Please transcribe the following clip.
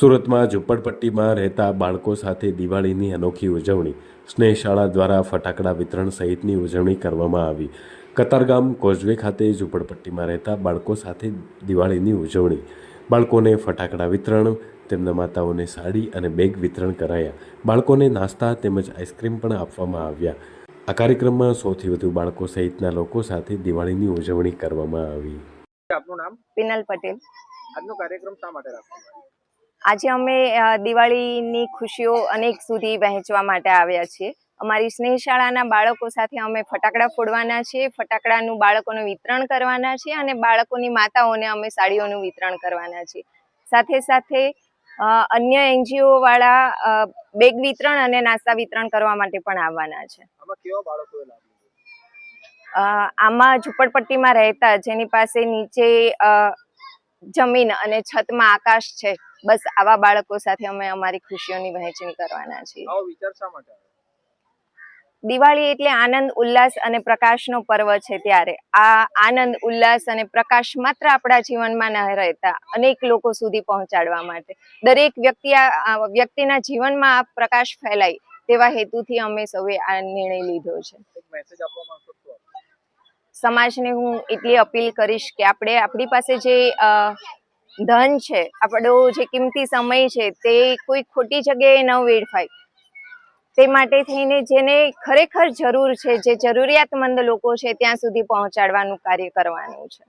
સુરતમાં ઝૂંપડપટ્ટીમાં રહેતા બાળકો સાથે દિવાળીની અનોખી ઉજવણી. સ્નેહશાળા દ્વારા ફટાકડા વિતરણ સહિતની ઉજવણી કરવામાં આવી. કતારગામ કોઝવે ખાતે ઝુંપડપટ્ટીમાં રહેતા બાળકો સાથે દિવાળીની ઉજવણી. બાળકોને ફટાકડા વિતરણ તેમના માતાઓને સાડી અને બેગ વિતરણ કરાયા. બાળકોને નાસ્તા તેમજ આઈસ્ક્રીમ પણ આપવામાં આવ્યા. આ કાર્યક્રમમાં સૌથી વધુ બાળકો સહિતના લોકો સાથે દિવાળીની ઉજવણી કરવામાં આવી. આપનું નામ? પિનલ પટેલ. આજનો કાર્યક્રમ શા માટે રાખવામાં આવ્યો? આજે અમે દિવાળીની ખુશીઓ અનેક સુધી વહેંચવા માટે આવ્યા છીએ. અમારી સ્નેહશાળાના બાળકો સાથે અમે ફટાકડા ફોડવાના છીએ ફટાકડાનું બાળકોનું વિતરણ કરવાના છીએ અને બાળકોની માતાઓને અમે સાડીઓનું વિતરણ કરવાના છીએ. સાથે સાથે અન્ય એનજીઓ વાળા બેગ વિતરણ અને નાસ્તા વિતરણ કરવા માટે પણ આવવાના છે. આમાં ઝૂંપડપટ્ટીમાં રહેતા જેની પાસે નીચે જમીન અને છતમાં આકાશ છે. બસ આવા બાળકો સાથે અમે અમારી ખુશીઓની વહેંચણી કરવાના છીએ. દિવાળી એટલે આનંદ ઉલ્લાસ અને પ્રકાશનો પર્વ છે ત્યારે. આ આનંદ ઉલ્લાસ અને પ્રકાશ માત્ર આપણા જીવનમાં ન રહેતા અનેક લોકો સુધી પહોંચાડવા માટે. દરેક વ્યક્તિ વ્યક્તિના જીવનમાં આ પ્રકાશ ફેલાય તેવા હેતુથી અમે સૌએ આ નિર્ણય લીધો છે. સમાજને હું એટલી અપીલ કરીશ કે આપણે આપણી પાસે જે ધન છે, આપણો જે કિંમતી સમય છે, તે કોઈ ખોટી જગ્યાએ ન વેડફાય. તે માટે થઈને જેને ખરેખર જરૂર છે, જે જરૂરિયાતમંદ લોકો છે, ત્યાં સુધી પહોંચાડવાનું કાર્ય કરવાનું છે.